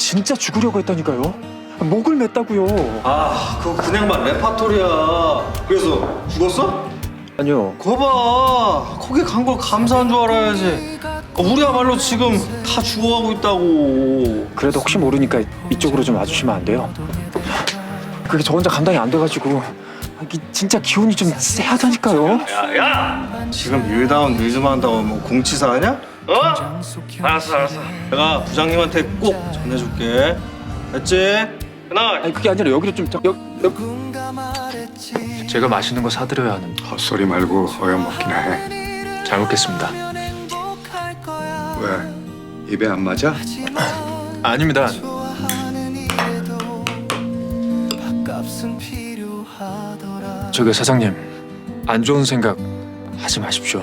진짜 죽으려고 했다니까요. 목을 맸다고요. 아 그거 그냥만 레파토리야 그래서 죽었어? 아니요. 거봐 거기 간 걸 감사한 줄 알아야지 어, 우리야말로 지금 다 죽어가고 있다고 그래도 혹시 모르니까 이쪽으로 좀 와주시면 안 돼요? 그게 저 혼자 감당이 안 돼가지고 이게 진짜 기운이 좀 쎄하다니까요. 야 야 지금 일다운 리즈만 한다고 뭐 공치사 하냐? 어? 알았어 알았어 내가 부장님한테 꼭 전해줄게 됐지? 그날 아니 그게 아니라 여기로 좀 여, 여, 제가 맛있는 거 사드려야 하는 헛소리 말고 어여먹기나 해. 잘 먹겠습니다. 왜? 입에 안 맞아? 아닙니다. 저기 사장님 안 좋은 생각 하지 마십시오.